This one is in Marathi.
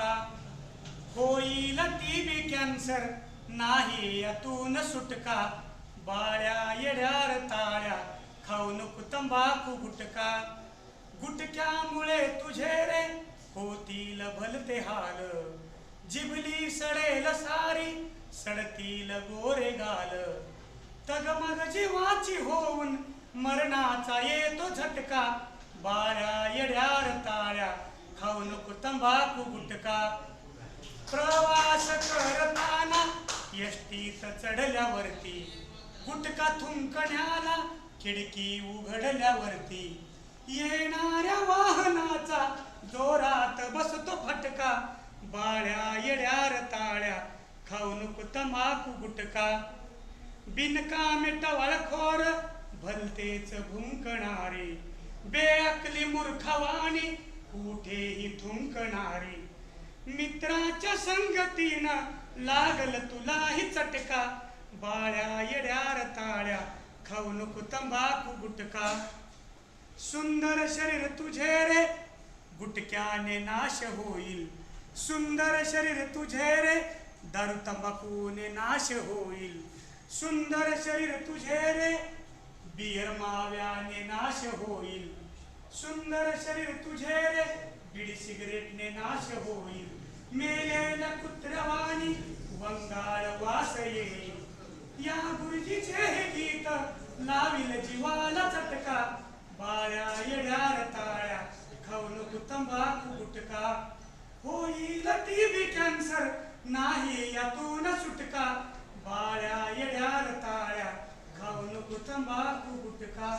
गुटका होईल टीबी कॅन्सर नाही यातून सुटका. बाळ्या येड्यार ताळ्या खाऊ नको तंबाखू गुटका. गुटक्यामुळे तुझे रे होतील भलते हाल. जिबली सडेल सारी सडतील गोरे गाल. तगमग जीवाची होऊन मरणाचा येतो झटका. बाळ्या येड्या नको तंबाखू गुटका प्रवास करताना यष्टीत चढल्यावरती गुटका थुंकण्याला खिडकी उघडल्यावरती येणाऱ्या वाहनाचा जोरात बसतो फटका बाळ्या येड्यार ताळ्या खाऊ नको तंबाखू गुटका बिनकामे टवाळखोर भलतेच भुंकणारे बेअकली मूर्खवाणी कुठेही थुंकणारे मित्राच्या संगतीनं लागल तुलाही चटका. बाळ्या येड्यार ताळ्या खाऊ नको तंबाखू गुटका. सुंदर शरीर तुझे रे गुटक्याने नाश होईल. सुंदर शरीर तुझे रे दारू तंबाखूने नाश होईल. सुंदर शरीर तुझे रे बियर माव्याने नाश होईल. सुंदर शरीर तुझे रे बिडी सिगरेटने नाश होईल मेलेल्या कुत्रवाणी वंगाळ वास येईल या गुरुजीचे हे गीत लाविल जीवाला चटका बाळ्या येड्यार ताळ्या खाऊ नको तंबाखू गुटका होईल टीबी कॅन्सर नाही यातून सुटका बाळ्या येड्यार ताळ्या खाऊ नको तंबाखू गुटका